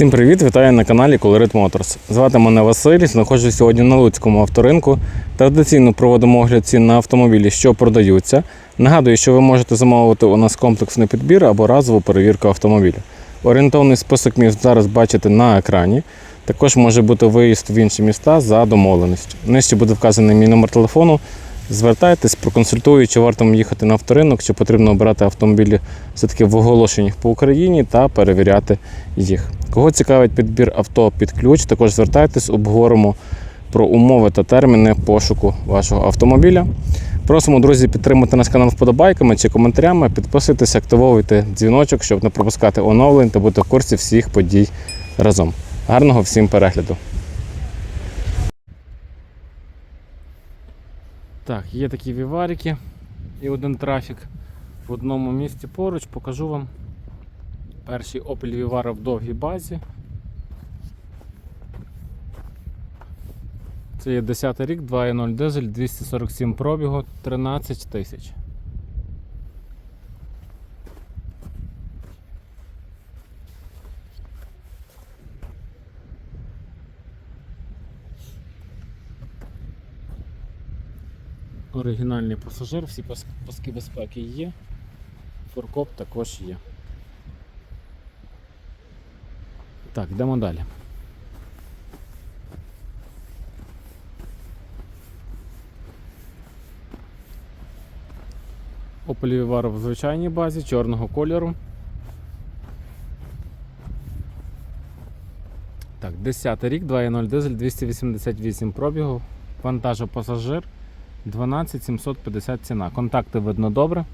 Всім привіт! Вітаю на каналі Colorit Motors. Звати мене Василь. Знаходжусь сьогодні на Луцькому авторинку. Традиційно проводимо огляд цін на автомобілі, що продаються. Нагадую, що ви можете замовити у нас комплексний підбір або разову перевірку автомобіля. Орієнтовний список міст зараз бачите на екрані. Також може бути виїзд в інші міста за домовленістю. Нижче буде вказаний мій номер телефону. Звертайтесь, проконсультую, чи варто їхати на авторинок, чи потрібно обирати автомобілі все-таки в оголошеннях по Україні та перевіряти їх. Кого цікавить підбір авто під ключ, також звертайтесь, обговоримо про умови та терміни пошуку вашого автомобіля. Просимо, друзі, підтримати наш канал вподобайками чи коментарями, підписуйтесь, активовуйте дзвіночок, щоб не пропускати оновлень та бути в курсі всіх подій разом. Гарного всім перегляду! Так, є такі віварики і один трафік в одному місці поруч. Покажу вам. Перший Opel Vivaro в довгій базі. Це є 10 рік, 2.0 дизель, 247 пробігу, 13 тисяч. Оригінальний пасажир, всі паски безпеки є. Форкоп також є. Так, йдемо далі. Opel Vivaro в звичайній базі чорного кольору. Так, 10 рік, 2.0 дизель, 288 пробігу, вантажопасажир, 12 750 ціна. Контакти видно добре.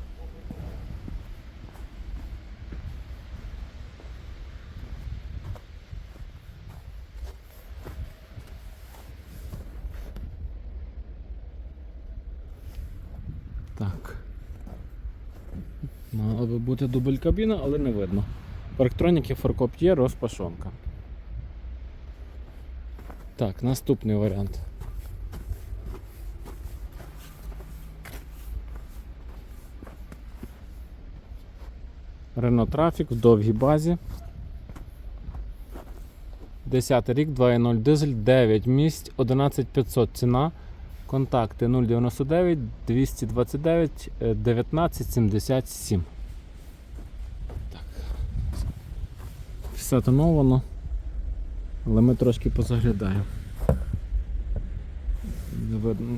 Так. Мала би бути дубль кабіна, але не видно. Парктроніки фаркоп є, розпашонка. Так, наступний варіант. Renault Traffic в довгій базі. 10 рік, 2.0 дизель, 9 місць, 11500 ціна. Контакти 099 229 е, 19 77. Так. Все тоновано, але ми трошки позаглядаємо.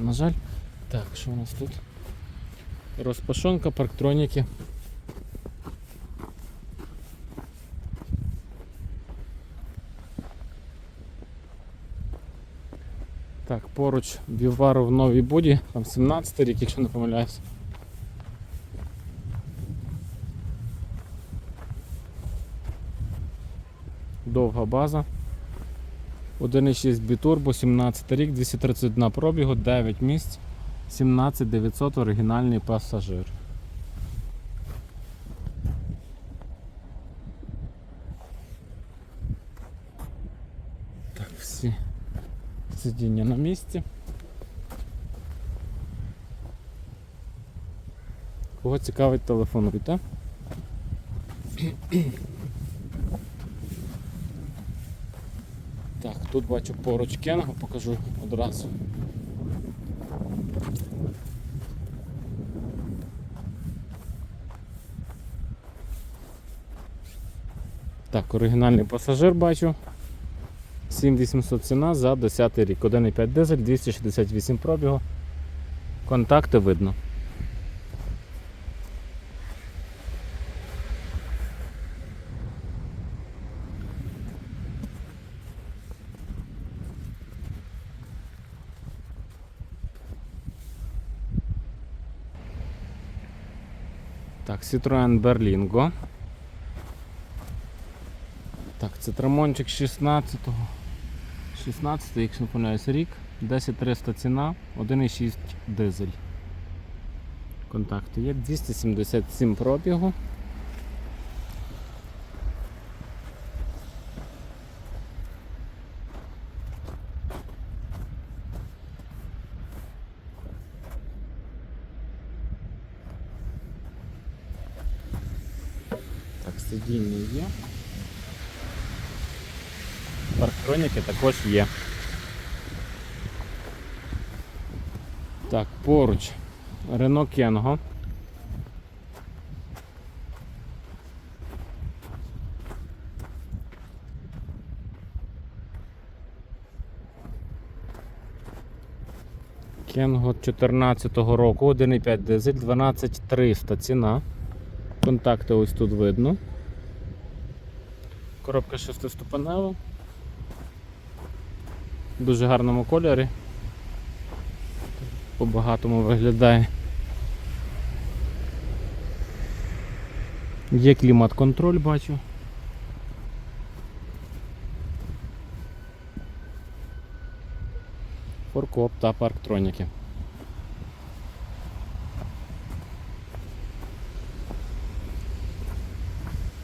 На жаль. Так, що у нас тут? Розпашонка, парктроніки. Так, поруч Вівару в новій буді, там 17 рік, якщо не помиляюсь. Довга база. 1,6 бітурбо, 17 рік, 231 пробігу, 9 місць, 17 900 оригінальний пасажир. Так, всі сидіння на місці. Кого цікавить, телефонуйте. Так, тут бачу поруч Кенго, покажу одразу. Так, оригінальний пасажир бачу. 7800 ціна за 10 рік. 1,5 дизель, 268 пробігу. Контакти видно. Так, Citroen Berlingo. Так, це трамончик 16-го. 16, якщо не помиляюсь, рік, 10300 ціна, 1,6 дизель. Контакти є 277 пробігу. Так, сидіння є. Парктроніки також є. Так, поруч Renault Kengo. Кенго 14-го року, 1,5 дизель, 12300 ціна. Контакти ось тут видно. Коробка шестиступенева. Дуже гарному кольорі. По-багатому виглядає. Є клімат-контроль, бачу. Форкоп та парктроніки.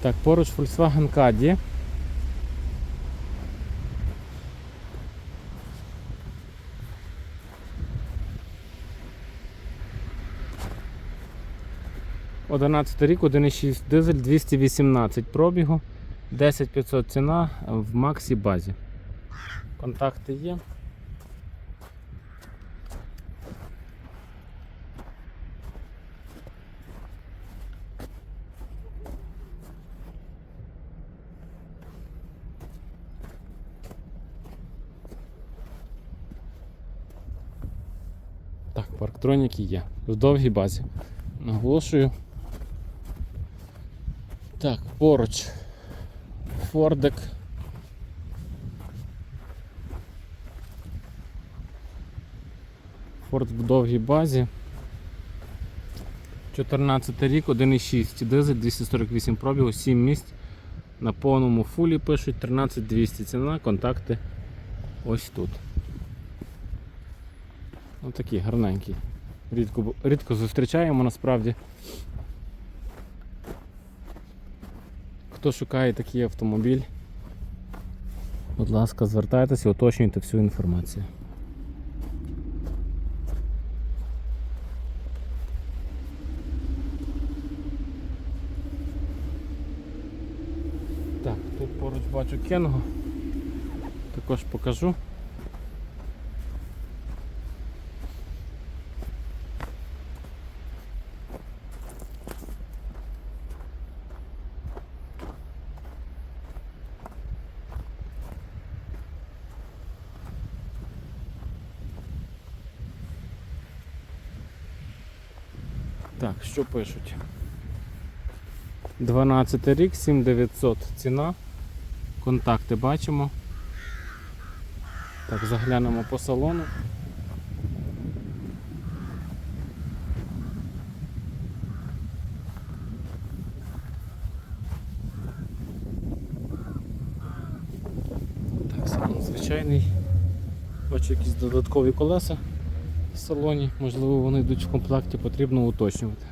Так, поруч Volkswagen Caddy. Одинадцятий рік, 1,6 дизель, 218 пробігу, 10500 ціна в Максі базі. Контакти є. Парктроніки є. В довгій базі. Наголошую. Так, поруч. Фордик. Форд в довгій базі. 14 рік, 1,6 дизель, 248 пробігу, 7 місць. На повному фулі пишуть 13200 ціна, контакти ось тут. Ось такий гарненький. Рідко, рідко зустрічаємо насправді. Хто шукає такий автомобіль, будь ласка, звертайтеся, уточнюйте всю інформацію. Так, тут поруч бачу Кенго. Також покажу. Так, що пишуть? 12 рік, 7900 ціна. Контакти бачимо. Так, заглянемо по салону. Так, салон звичайний. Бачу якісь додаткові колеса салоні, можливо вони йдуть в комплекті, потрібно уточнювати.